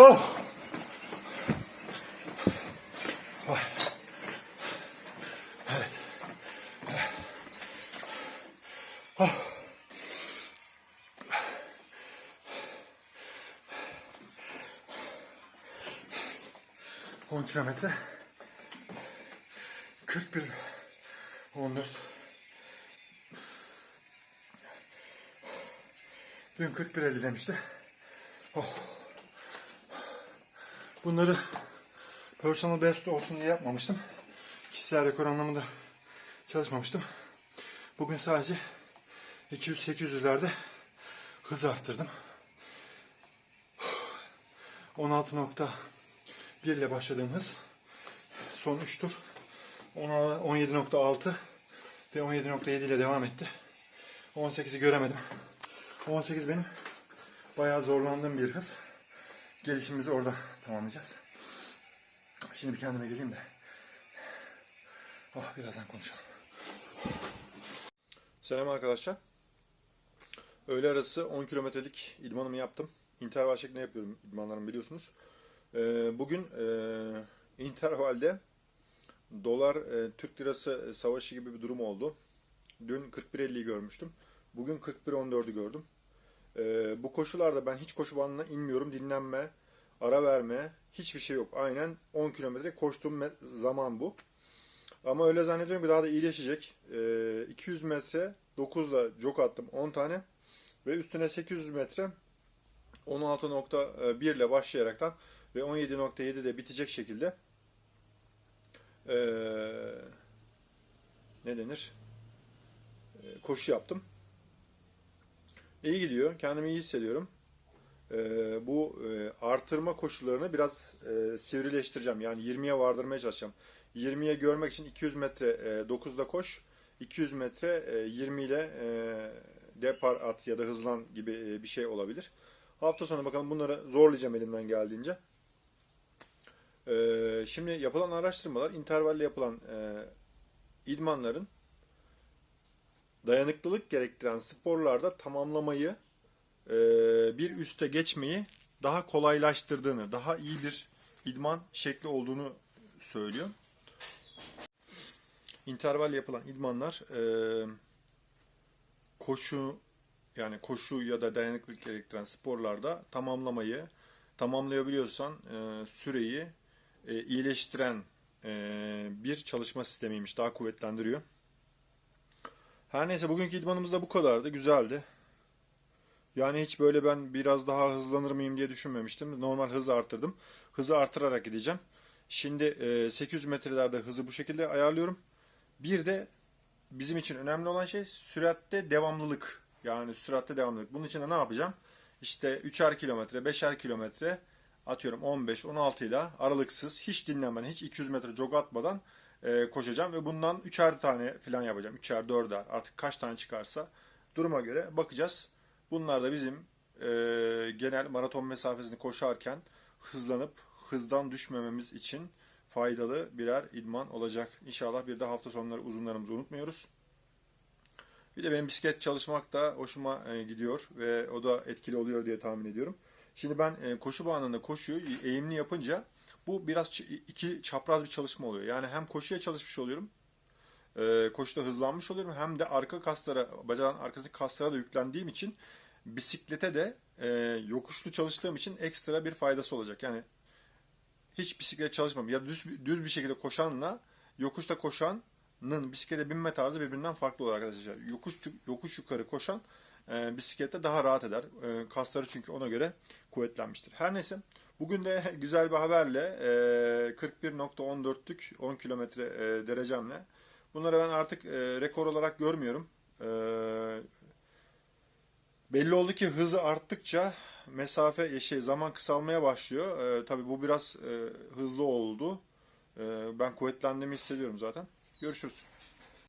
Oh. 10 kilometre 41 14 Dün 41 50 demişti. Oh. Bunları personal best olsun diye yapmamıştım. Kişisel rekor anlamında çalışmamıştım. Bugün sadece 200-800'lerde hız arttırdım. 16.1 ile başladığım hız. Son 3 tur 17.6 ve 17.7 ile devam etti. 18'i göremedim. 18 benim bayağı zorlandığım bir hız. Gelişimimizi orada tamamlayacağız. Şimdi bir kendime geleyim de. Oh birazdan konuşalım. Selam arkadaşlar. Öğle arası 10 kilometrelik idmanımı yaptım. İnterval şeklinde yapıyorum idmanlarımı biliyorsunuz. Ee, bugün e, intervalde dolar e, lirası savaşı gibi bir durum oldu. Dün 41.50'yi görmüştüm. Bugün 41.14'ü gördüm. Ee, bu koşularda ben hiç koşu bandına inmiyorum. Dinlenme, ara verme, hiçbir şey yok. Aynen 10 kilometre koştuğum zaman bu. Ama öyle zannediyorum ki daha da iyileşecek. Ee, 200 metre 9'la jog attım 10 tane. Ve üstüne 800 metre 16.1 ile başlayaraktan ve 17.7'de bitecek şekilde ee, ne denir? Ee, koşu yaptım. İyi gidiyor. Kendimi iyi hissediyorum. Ee, bu e, artırma koşullarını biraz e, sivrileştireceğim. Yani 20'ye vardırmaya çalışacağım. 20'ye görmek için 200 metre e, 9'da koş. 200 metre e, 20 ile e, depar at ya da hızlan gibi e, bir şey olabilir. Hafta sonu bakalım bunları zorlayacağım elimden geldiğince. Ee, şimdi yapılan araştırmalar intervalle yapılan e, idmanların dayanıklılık gerektiren sporlarda tamamlamayı e, bir üste geçmeyi daha kolaylaştırdığını, daha iyi bir idman şekli olduğunu söylüyor. İnterval yapılan idmanlar e, koşu yani koşu ya da dayanıklılık gerektiren sporlarda tamamlamayı tamamlayabiliyorsan e, süreyi e, iyileştiren e, bir çalışma sistemiymiş. Daha kuvvetlendiriyor. Her neyse bugünkü idmanımız da bu kadardı. Güzeldi. Yani hiç böyle ben biraz daha hızlanır mıyım diye düşünmemiştim. Normal hızı arttırdım. Hızı artırarak gideceğim. Şimdi e, 800 metrelerde hızı bu şekilde ayarlıyorum. Bir de bizim için önemli olan şey süratte devamlılık. Yani süratte devamlılık. Bunun için de ne yapacağım? İşte 3'er kilometre, 5'er kilometre atıyorum 15-16 ile aralıksız hiç dinlenmeden, hiç 200 metre jog atmadan e, koşacağım ve bundan 3'er tane falan yapacağım. 3'er, 4'er artık kaç tane çıkarsa duruma göre bakacağız. Bunlar da bizim e, genel maraton mesafesini koşarken hızlanıp hızdan düşmememiz için faydalı birer idman olacak. İnşallah bir de hafta sonları uzunlarımızı unutmuyoruz. Bir de benim bisiklet çalışmak da hoşuma e, gidiyor ve o da etkili oluyor diye tahmin ediyorum. Şimdi ben e, koşu bandında koşuyu eğimli yapınca bu biraz iki çapraz bir çalışma oluyor. Yani hem koşuya çalışmış oluyorum, e, koşuda hızlanmış oluyorum hem de arka kaslara, bacağın arkasındaki kaslara da yüklendiğim için bisiklete de yokuşlu çalıştığım için ekstra bir faydası olacak. Yani hiç bisiklet çalışmam ya düz, düz bir şekilde koşanla yokuşta koşanın bisiklete binme tarzı birbirinden farklı olur arkadaşlar. Yokuş yokuş yukarı koşan e, bisiklette daha rahat eder. E, kasları çünkü ona göre kuvvetlenmiştir. Her neyse bugün de güzel bir haberle e, 41.14'lük 10 kilometre e, derecemle bunları ben artık e, rekor olarak görmüyorum. E, belli oldu ki hızı arttıkça mesafe şey zaman kısalmaya başlıyor. E, tabii bu biraz e, hızlı oldu. E, ben kuvvetlendiğimi hissediyorum zaten. Görüşürüz.